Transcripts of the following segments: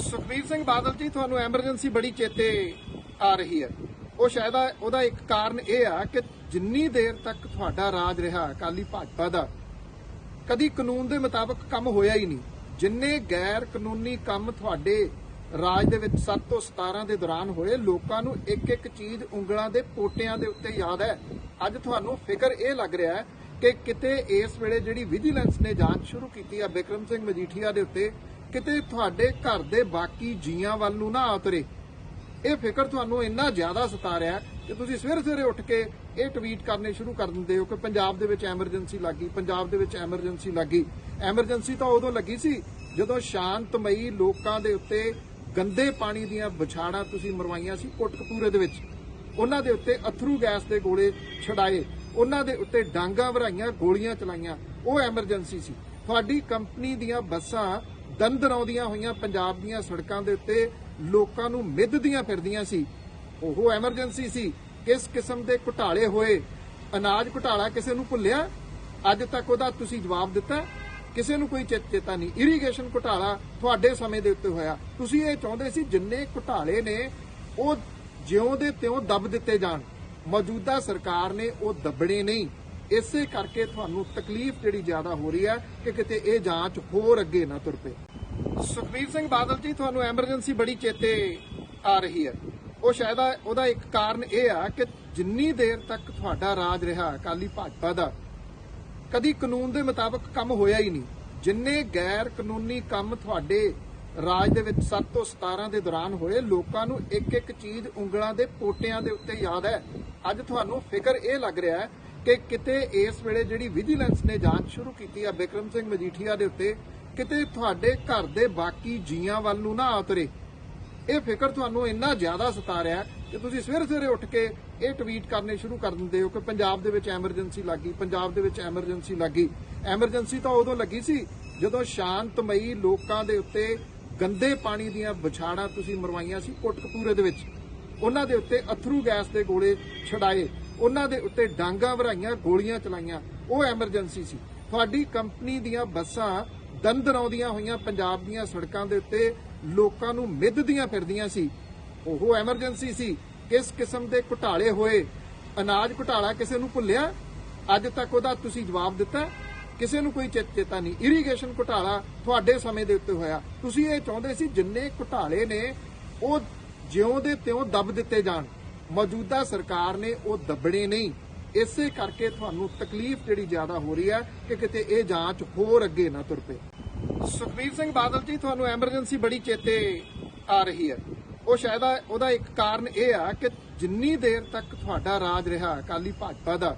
ਸੁਖਬੀਰ ਸਿੰਘ ਬਾਦਲ ਜੀ, ਤੁਹਾਨੂੰ ਐਮਰਜੈਂਸੀ ਬੜੀ ਚੇਤੇ ਆ ਰਹੀ ਹੈ। ਉਹ ਸ਼ਾਇਦ ਆ- ਉਹਦਾ ਇੱਕ ਕਾਰਨ ਇਹ ਆ ਕਿ ਜਿੰਨੀ ਦੇਰ ਤੱਕ ਤੁਹਾਡਾ ਰਾਜ ਰਿਹਾ ਅਕਾਲੀ ਭਾਜਪਾ ਦਾ, ਕਦੀ ਕਾਨੂੰਨ ਦੇ ਮੁਤਾਬਕ ਕੰਮ ਹੋਇਆ ਹੀ ਨਹੀਂ। ਜਿੰਨੇ ਗੈਰ ਕਾਨੂੰਨੀ ਕੰਮ ਤੁਹਾਡੇ ਰਾਜ ਦੇ ਵਿੱਚ 7 ਤੋਂ 17 ਦੇ ਦੌਰਾਨ ਹੋਏ, ਲੋਕਾਂ ਨੂੰ ਇੱਕ ਇੱਕ ਚੀਜ਼ ਉਂਗਲਾਂ ਦੇ ਪੋਟਿਆਂ ਦੇ ਉੱਤੇ ਯਾਦ ਹੈ। ਅੱਜ ਤੁਹਾਨੂੰ ਫਿਕਰ ਇਹ ਲੱਗ ਰਿਹਾ ਹੈ ਕਿ ਕਿਤੇ ਇਸ ਵੇਲੇ ਜਿਹੜੀ ਵਿਜੀਲੈਂਸ ਨੇ ਜਾਂਚ ਸ਼ੁਰੂ ਕੀਤੀ ਆ ਬਿਕਰਮ ਸਿੰਘ ਮਜੀਠੀਆ ਦੇ ਉੱਤੇ ਕਿਤੇ ਤੁਹਾਡੇ ਘਰ ਦੇ ਬਾਕੀ ਜੀਆਂ ਵੱਲ ਨੂੰ ਨਾ ਉਤਰੇ। ਇਹ ਫਿਕਰ ਤੁਹਾਨੂੰ ਇੰਨਾ ਜ਼ਿਆਦਾ ਸਤਾ ਰਿਹਾ ਕਿ ਤੁਸੀਂ ਸਵੇਰੇ ਸਵੇਰੇ ਉੱਠ ਕੇ ਇਹ ਟਵੀਟ ਕਰਨੇ ਸ਼ੁਰੂ ਕਰ ਦਿੰਦੇ ਹੋ ਕਿ ਪੰਜਾਬ ਦੇ ਵਿੱਚ ਐਮਰਜੈਂਸੀ ਲੱਗੀ, ਪੰਜਾਬ ਦੇ ਵਿੱਚ ਐਮਰਜੈਂਸੀ ਲੱਗੀ। ਐਮਰਜੈਂਸੀ ਤਾਂ ਉਦੋਂ ਲੱਗੀ ਸੀ ਜਦੋਂ ਸ਼ਾਂਤਮਈ ਲੋਕਾਂ ਦੇ ਉੱਤੇ ਗੰਦੇ ਪਾਣੀ ਦੀਆਂ ਵਿਛਾੜਾਂ ਤੁਸੀਂ ਮਰਵਾਈਆਂ ਸੀ ਕੋਟਕਪੂਰੇ ਦੇ ਵਿੱਚ। ਉਹਨਾਂ ਦੇ ਉੱਤੇ ਅਥਰੂ ਗੈਸ ਦੇ ਗੋਲੇ ਛਡਾਏ, ਉਹਨਾਂ ਦੇ ਉੱਤੇ ਡਾਂਗਾ ਭਰਾਈਆਂ ਗੋਲੀਆਂ ਚਲਾਈਆਂ। ਉਹ ਐਮਰਜੈਂਸੀ ਸੀ। ਤੁਹਾਡੀ ਕੰਪਨੀ ਦੀਆਂ ਬੱਸਾਂ ਦੰਦਰਾਉਂਦੀਆਂ ਹੋਈਆਂ ਪੰਜਾਬ ਦੀਆਂ ਸੜਕਾਂ ਦੇ ਉੱਤੇ ਲੋਕਾਂ ਨੂੰ ਮਿੱਧਦੀਆਂ ਫਿਰਦੀਆਂ ਸੀ। ਉਹ ਐਮਰਜੈਂਸੀ ਸੀ। ਕਿਸ ਕਿਸਮ ਦੇ ਘੁਟਾਲੇ ਹੋਏ? ਅਨਾਜ ਘੁਟਾਲਾ ਕਿਸੇ ਨੂੰ ਭੁੱਲਿਆ? ਅੱਜ ਤੱਕ ਉਹਦਾ ਤੁਸੀਂ ਜਵਾਬ ਦਿੱਤਾ? ਕਿਸੇ ਨੂੰ ਕੋਈ ਚੇਤਾ ਨਹੀਂ। ਇਰੀਗੇਸ਼ਨ ਘੁਟਾਲਾ ਤੁਹਾਡੇ ਸਮੇਂ ਦੇ ਉੱਤੇ ਹੋਇਆ। ਤੁਸੀਂ ਇਹ ਚਾਹੁੰਦੇ ਸੀ ਜਿੰਨੇ ਘੁਟਾਲੇ ਨੇ, ਉਹ ਜਿਉਂ ਦੇ ਤਿਉਂ ਦੱਬ ਦਿੱਤੇ ਜਾਣ। ਮੌਜੂਦਾ ਸਰਕਾਰ ਨੇ ਉਹ ਦੱਬਣੇ ਨਹੀਂ। ਇਸੇ ਕਰਕੇ ਤੁਹਾਨੂੰ ਤਕਲੀਫ ਜਿਹੜੀ ਜ਼ਿਆਦਾ ਹੋ ਰਹੀ ਹੈ ਕਿ ਕਿਤੇ ਇਹ ਜਾਂਚ ਹੋਰ ਅੱਗੇ ਨਾ ਤੁਰ ਪਏ। ਸੁਖਬੀਰ ਸਿੰਘ ਬਾਦਲ ਜੀ, ਤੁਹਾਨੂੰ ਐਮਰਜੈਂਸੀ ਬੜੀ ਚੇਤੇ ਆ ਰਹੀ ਹੈ। ਉਹ ਸ਼ਾਇਦ ਆ- ਉਹਦਾ ਇੱਕ ਕਾਰਨ ਇਹ ਆ ਕਿ ਜਿੰਨੀ ਦੇਰ ਤੱਕ ਤੁਹਾਡਾ ਰਾਜ ਰਿਹਾ ਅਕਾਲੀ ਭਾਜਪਾ ਦਾ, ਕਦੀ ਕਾਨੂੰਨ ਦੇ ਮੁਤਾਬਕ ਕੰਮ ਹੋਇਆ ਹੀ ਨਹੀਂ। ਜਿੰਨੇ ਗੈਰ ਕਾਨੂੰਨੀ ਕੰਮ ਤੁਹਾਡੇ ਰਾਜ ਦੇ ਵਿੱਚ 7 ਤੋਂ 17 ਦੇ ਦੌਰਾਨ ਹੋਏ, ਲੋਕਾਂ ਨੂੰ ਇੱਕ ਇੱਕ ਚੀਜ਼ ਉਂਗਲਾਂ ਦੇ ਪੋਟਿਆਂ ਦੇ ਉੱਤੇ ਯਾਦ ਹੈ। ਅੱਜ ਤੁਹਾਨੂੰ ਫਿਕਰ ਇਹ ਲੱਗ ਰਿਹਾ ਹੈ ਕਿ ਕਿਤੇ ਇਸ ਵੇਲੇ ਜਿਹੜੀ ਵਿਜੀਲੈਂਸ ਨੇ ਜਾਂਚ ਸ਼ੁਰੂ ਕੀਤੀ ਆ ਬਿਕਰਮ ਸਿੰਘ ਮਜੀਠੀਆ ਦੇ ਉੱਤੇ ਕਿਤੇ ਤੁਹਾਡੇ ਘਰ ਦੇ ਬਾਕੀ ਜੀਆਂ ਵੱਲ ਨੂੰ ਨਾ ਉਤਰੇ। ਇਹ ਫਿਕਰ ਤੁਹਾਨੂੰ ਇੰਨਾ ਜ਼ਿਆਦਾ ਸਤਾ ਰਿਹਾ ਕਿ ਤੁਸੀਂ ਸਵੇਰੇ ਸਵੇਰੇ ਉੱਠ ਕੇ ਇਹ ਟਵੀਟ ਕਰਨੇ ਸ਼ੁਰੂ ਕਰ ਦਿੰਦੇ ਹੋ ਕਿ ਪੰਜਾਬ ਦੇ ਵਿੱਚ ਐਮਰਜੈਂਸੀ ਲੱਗੀ, ਪੰਜਾਬ ਦੇ ਵਿੱਚ ਐਮਰਜੈਂਸੀ ਲੱਗੀ। ਐਮਰਜੈਂਸੀ ਤਾਂ ਉਦੋਂ ਲੱਗੀ ਸੀ ਜਦੋਂ ਸ਼ਾਂਤਮਈ ਲੋਕਾਂ ਦੇ ਉੱਤੇ ਗੰਦੇ ਪਾਣੀ ਦੀਆਂ ਵਿਛਾੜਾਂ ਤੁਸੀਂ ਮਰਵਾਈਆਂ ਸੀ ਕੋਟਕਪੂਰੇ ਦੇ ਵਿੱਚ। ਉਹਨਾਂ ਦੇ ਉੱਤੇ ਅਥਰੂ ਗੈਸ ਦੇ ਗੋਲੇ ਛਡਾਏ, ਉਹਨਾਂ ਦੇ ਉੱਤੇ ਡਾਂਗਾ ਭਰਾਈਆਂ ਗੋਲੀਆਂ ਚਲਾਈਆਂ। ਉਹ ਐਮਰਜੈਂਸੀ ਸੀ। ਤੁਹਾਡੀ ਕੰਪਨੀ ਦੀਆਂ ਬੱਸਾਂ ਦੰਦਰਾਉਂਦੀਆਂ ਹੋਈਆਂ ਪੰਜਾਬ ਦੀਆਂ ਸੜਕਾਂ ਦੇ ਉੱਤੇ ਲੋਕਾਂ ਨੂੰ ਮਿੱਧਦੀਆਂ ਫਿਰਦੀਆਂ ਸੀ। ਉਹ ਐਮਰਜੈਂਸੀ ਸੀ। ਕਿਸ ਕਿਸਮ ਦੇ ਘੁਟਾਲੇ ਹੋਏ? ਅਨਾਜ ਘੁਟਾਲਾ ਕਿਸੇ ਨੂੰ ਭੁੱਲਿਆ? ਅੱਜ ਤੱਕ ਉਹਦਾ ਤੁਸੀਂ ਜਵਾਬ ਦਿੱਤਾ? ਕਿਸੇ ਨੂੰ ਕੋਈ ਚੇਤ- ਚੇਤਾ ਨਹੀਂ। ਇਰੀਗੇਸ਼ਨ ਘੁਟਾਲਾ ਤੁਹਾਡੇ ਸਮੇਂ ਦੇ ਉੱਤੇ ਹੋਇਆ। ਤੁਸੀਂ ਇਹ ਚਾਹੁੰਦੇ ਸੀ ਜਿੰਨੇ ਘੁਟਾਲੇ ਨੇ, ਉਹ ਜਿਉਂ ਦੇ ਤਿਉਂ ਦੱਬ ਦਿੱਤੇ ਜਾਣ। ਮੌਜੂਦਾ ਸਰਕਾਰ ਨੇ ਉਹ ਦੱਬਣੇ ਨਹੀਂ। ਇਸੇ ਕਰਕੇ ਤੁਹਾਨੂੰ ਤਕਲੀਫ ਜਿਹੜੀ ਜ਼ਿਆਦਾ ਹੋ ਰਹੀ ਹੈ ਕਿ ਕਿਤੇ ਇਹ ਜਾਂਚ ਹੋਰ ਅੱਗੇ ਨਾ ਤੁਰ ਪਏ। ਸੁਖਬੀਰ ਸਿੰਘ ਬਾਦਲ ਜੀ, ਤੁਹਾਨੂੰ ਐਮਰਜੈਂਸੀ ਬੜੀ ਚੇਤੇ ਆ ਰਹੀ ਹੈ। ਉਹ ਸ਼ਾਇਦ ਆ- ਉਹਦਾ ਇੱਕ ਕਾਰਨ ਇਹ ਆ ਕਿ ਜਿੰਨੀ ਦੇਰ ਤੱਕ ਤੁਹਾਡਾ ਰਾਜ ਰਿਹਾ ਅਕਾਲੀ ਭਾਜਪਾ ਦਾ,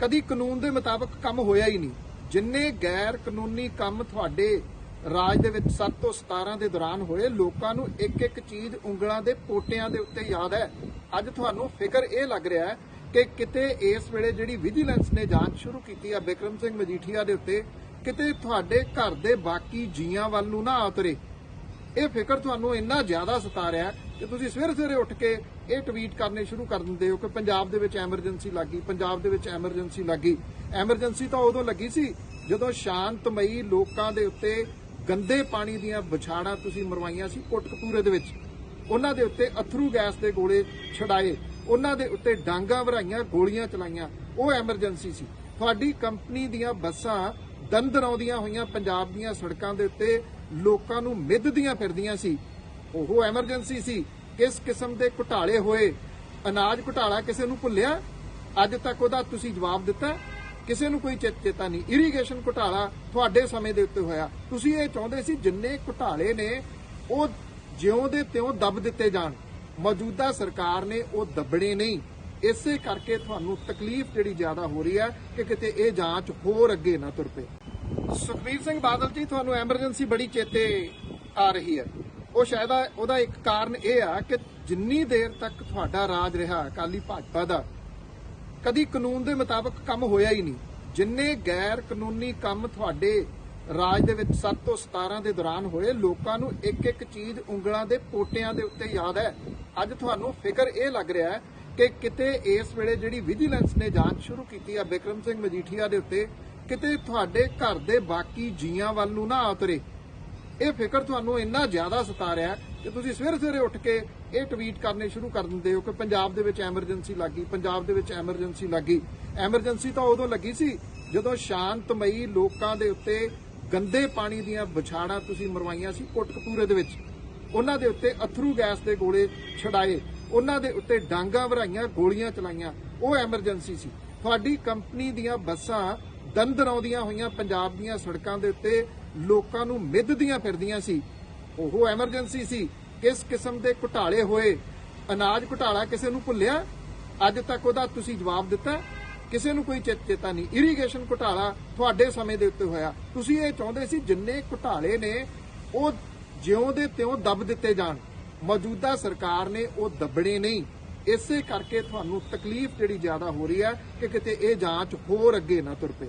ਕਦੀ ਕਾਨੂੰਨ ਦੇ ਮੁਤਾਬਕ ਕੰਮ ਹੋਇਆ ਹੀ ਨਹੀਂ। ਜਿੰਨੇ ਗੈਰ ਕਾਨੂੰਨੀ ਕੰਮ ਤੁਹਾਡੇ ਰਾਜ ਦੇ ਵਿੱਚ 7 ਤੋਂ 17 ਦੇ ਦੌਰਾਨ ਹੋਏ, ਲੋਕਾਂ ਨੂੰ ਇੱਕ ਇੱਕ ਚੀਜ਼ ਉਂਗਲਾਂ ਦੇ ਪੋਟਿਆਂ ਦੇ ਉੱਤੇ ਯਾਦ ਹੈ। ਅੱਜ ਤੁਹਾਨੂੰ ਫਿਕਰ ਇਹ ਲੱਗ ਰਿਹਾ ਹੈ ਕਿ ਕਿਤੇ ਇਸ ਵੇਲੇ ਜਿਹੜੀ ਵਿਜੀਲੈਂਸ ਨੇ ਜਾਂਚ ਸ਼ੁਰੂ ਕੀਤੀ ਆ ਬਿਕਰਮ ਸਿੰਘ ਮਜੀਠੀਆ ਦੇ ਉੱਤੇ ਕਿਤੇ ਤੁਹਾਡੇ ਘਰ ਦੇ ਬਾਕੀ ਜੀਆਂ ਵੱਲ ਨੂੰ ਨਾ ਉਤਰੇ। ਇਹ ਫਿਕਰ ਤੁਹਾਨੂੰ ਇੰਨਾ ਜ਼ਿਆਦਾ ਸਤਾ ਰਿਹਾ ਕਿ ਤੁਸੀਂ ਸਵੇਰੇ ਸਵੇਰੇ ਉੱਠ ਕੇ ਇਹ ਟਵੀਟ ਕਰਨੇ ਸ਼ੁਰੂ ਕਰ ਦਿੰਦੇ ਹੋ ਕਿ ਪੰਜਾਬ ਦੇ ਵਿੱਚ ਐਮਰਜੈਂਸੀ ਲੱਗੀ, ਪੰਜਾਬ ਦੇ ਵਿੱਚ ਐਮਰਜੈਂਸੀ ਲੱਗੀ। ਐਮਰਜੈਂਸੀ ਤਾਂ ਉਦੋਂ ਲੱਗੀ ਸੀ ਜਦੋਂ ਸ਼ਾਂਤਮਈ ਲੋਕਾਂ ਦੇ ਉੱਤੇ ਗੰਦੇ ਪਾਣੀ ਦੀਆਂ ਵਿਛਾੜਾਂ ਤੁਸੀਂ ਮਰਵਾਈਆਂ ਸੀ ਕੋਟਕਪੂਰੇ ਦੇ ਵਿੱਚ। ਉਹਨਾਂ ਦੇ ਉੱਤੇ ਅਥਰੂ ਗੈਸ ਦੇ ਗੋਲੇ ਛਡਾਏ, ਉਹਨਾਂ ਦੇ ਉੱਤੇ ਡਾਂਗਾ ਭਰਾਈਆਂ ਗੋਲੀਆਂ ਚਲਾਈਆਂ। ਉਹ ਐਮਰਜੈਂਸੀ ਸੀ। ਤੁਹਾਡੀ ਕੰਪਨੀ ਦੀਆਂ ਬੱਸਾਂ ਦੰਦਰਾਉਂਦੀਆਂ ਹੋਈਆਂ ਪੰਜਾਬ ਦੀਆਂ ਸੜਕਾਂ ਦੇ ਉੱਤੇ ਲੋਕਾਂ ਨੂੰ ਮਿੱਧਦੀਆਂ ਫਿਰਦੀਆਂ ਸੀ। ਉਹ ਐਮਰਜੈਂਸੀ ਸੀ। ਕਿਸ ਕਿਸਮ ਦੇ ਘੁਟਾਲੇ ਹੋਏ? ਅਨਾਜ ਘੁਟਾਲਾ ਕਿਸੇ ਨੂੰ ਭੁੱਲਿਆ? ਅੱਜ ਤੱਕ ਉਹਦਾ ਤੁਸੀਂ ਜਵਾਬ ਦਿੱਤਾ? ਕਿਸੇ ਨੂੰ ਕੋਈ ਚੇਤਾ ਨਹੀਂ। ਇਰੀਗੇਸ਼ਨ ਘੁਟਾਲਾ ਤੁਹਾਡੇ ਸਮੇਂ ਦੇ ਉੱਤੇ ਹੋਇਆ। ਤੁਸੀਂ ਇਹ ਚਾਹੁੰਦੇ ਸੀ ਜਿੰਨੇ ਘੁਟਾਲੇ ਨੇ, ਉਹ ਜਿਉਂ ਦੇ ਤਿਉਂ ਦੱਬ ਦਿੱਤੇ ਜਾਣ। ਮੌਜੂਦਾ ਸਰਕਾਰ ਨੇ ਉਹ ਦੱਬਣੇ ਨਹੀਂ। ਇਸੇ ਕਰਕੇ ਤੁਹਾਨੂੰ ਤਕਲੀਫ ਜਿਹੜੀ ਜ਼ਿਆਦਾ ਹੋ ਰਹੀ ਹੈ ਕਿ ਕਿਤੇ ਇਹ ਜਾਂਚ ਹੋਰ ਅੱਗੇ ਨਾ ਤੁਰ ਪਏ। ਸੁਖਬੀਰ ਸਿੰਘ ਬਾਦਲ ਜੀ, ਤੁਹਾਨੂੰ ਐਮਰਜੈਂਸੀ ਬੜੀ ਚੇਤੇ ਆ ਰਹੀ ਹੈ। ਉਹ ਸ਼ਾਇਦ ਆ- ਉਹਦਾ ਇੱਕ ਕਾਰਨ ਇਹ ਆ ਕਿ ਜਿੰਨੀ ਦੇਰ ਤੱਕ ਤੁਹਾਡਾ ਰਾਜ ਰਿਹਾ ਅਕਾਲੀ ਭਾਜਪਾ ਦਾ, ਕਦੀ ਕਾਨੂੰਨ ਦੇ ਮੁਤਾਬਕ ਕੰਮ ਹੋਇਆ ਹੀ ਨਹੀਂ। ਜਿੰਨੇ ਗੈਰ ਕਾਨੂੰਨੀ ਕੰਮ ਤੁਹਾਡੇ ਰਾਜ ਦੇ ਵਿੱਚ 7 ਤੋਂ 17 ਦੇ ਦੌਰਾਨ ਹੋਏ, ਲੋਕਾਂ ਨੂੰ ਇੱਕ ਇੱਕ ਚੀਜ਼ ਉਂਗਲਾਂ ਦੇ ਪੋਟਿਆਂ ਦੇ ਉੱਤੇ ਯਾਦ ਹੈ। ਅੱਜ ਤੁਹਾਨੂੰ ਫਿਕਰ ਇਹ ਲੱਗ ਰਿਹਾ ਹੈ ਕਿ ਕਿਤੇ ਇਸ ਵੇਲੇ ਜਿਹੜੀ ਵਿਜੀਲੈਂਸ ਨੇ ਜਾਂਚ ਸ਼ੁਰੂ ਕੀਤੀ ਆ ਬਿਕਰਮ ਸਿੰਘ ਮਜੀਠੀਆ ਦੇ ਉੱਤੇ, ਕਿਤੇ ਤੁਹਾਡੇ ਘਰ ਦੇ ਬਾਕੀ ਜੀਆਂ ਵੱਲ ਨੂੰ ਨਾ ਉਤਰੇ। ਇਹ ਫਿਕਰ ਤੁਹਾਨੂੰ ਇੰਨਾ ਜ਼ਿਆਦਾ ਸਤਾ ਰਿਹਾ ਕਿ ਤੁਸੀਂ ਸਵੇਰੇ ਸਵੇਰੇ ਉੱਠ ਕੇ ਇਹ ਟਵੀਟ ਕਰਨੇ ਸ਼ੁਰੂ ਕਰ ਦਿੰਦੇ ਹੋ ਕਿ ਪੰਜਾਬ ਦੇ ਵਿੱਚ ਐਮਰਜੈਂਸੀ ਲੱਗੀ, ਪੰਜਾਬ ਦੇ ਵਿੱਚ ਐਮਰਜੈਂਸੀ ਲੱਗੀ। ਐਮਰਜੈਂਸੀ ਤਾਂ ਉਦੋਂ ਲੱਗੀ ਸੀ ਜਦੋਂ ਸ਼ਾਂਤਮਈ ਲੋਕਾਂ ਦੇ ਉੱਤੇ ਗੰਦੇ ਪਾਣੀ ਦੀਆਂ ਵਿਛਾੜਾਂ ਤੁਸੀਂ ਮਰਵਾਈਆਂ ਸੀ ਕੋਟਕਪੂਰੇ ਦੇ ਵਿੱਚ। ਉਹਨਾਂ ਦੇ ਉੱਤੇ ਅਥਰੂ ਗੈਸ ਦੇ ਗੋਲੇ ਛਡਾਏ। ਉਹਨਾਂ ਦੇ ਉੱਤੇ ਡਾਂਗਾ ਭਰਾਈਆਂ ਗੋਲੀਆਂ ਚਲਾਈਆਂ। ਉਹ ਐਮਰਜੈਂਸੀ ਸੀ। ਤੁਹਾਡੀ ਕੰਪਨੀ ਦੀਆਂ ਬੱਸਾਂ ਦੰਦਰਾਉਂਦੀਆਂ ਹੋਈਆਂ, ਪੰਜਾਬ ਦੀਆਂ ਸੜਕਾਂ ਦੇ ਉੱਤੇ ਲੋਕਾਂ ਨੂੰ ਮਿੱਧਦੀਆਂ ਫਿਰਦੀਆਂ ਸੀ। ਉਹ ਐਮਰਜੈਂਸੀ ਸੀ। ਕਿਸ ਕਿਸਮ ਦੇ ਘੁਟਾਲੇ ਹੋਏ? ਅਨਾਜ ਘੁਟਾਲਾ ਕਿਸੇ ਨੂੰ ਭੁੱਲਿਆ? ਅੱਜ ਤੱਕ ਉਹਦਾ ਤੁਸੀਂ ਜਵਾਬ ਦਿੱਤਾ? ਕਿਸੇ ਨੂੰ ਕੋਈ ਚੇ- ਚੇਤਾ ਨਹੀਂ। ਇਰੀਗੇਸ਼ਨ ਘੁਟਾਲਾ ਤੁਹਾਡੇ ਸਮੇਂ ਦੇ ਉੱਤੇ ਹੋਇਆ। ਤੁਸੀਂ ਇਹ ਚਾਹੁੰਦੇ ਸੀ ਜਿੰਨੇ ਘੁਟਾਲੇ ਨੇ, ਉਹ ਜਿਉਂ ਦੇ ਤਿਉਂ ਦਬ ਦਿੱਤੇ ਜਾਣ। ਮੌਜੂਦਾ ਸਰਕਾਰ ਨੇ ਉਹ ਦੱਬਣੇ ਨਹੀਂ। ਇਸੇ ਕਰਕੇ ਤੁਹਾਨੂੰ ਤਕਲੀਫ ਜਿਹੜੀ ਜ਼ਿਆਦਾ ਹੋ ਰਹੀ ਹੈ ਕਿ ਕਿਤੇ ਇਹ ਜਾਂਚ ਹੋਰ ਅੱਗੇ ਨਾ ਤੁਰ ਪਏ।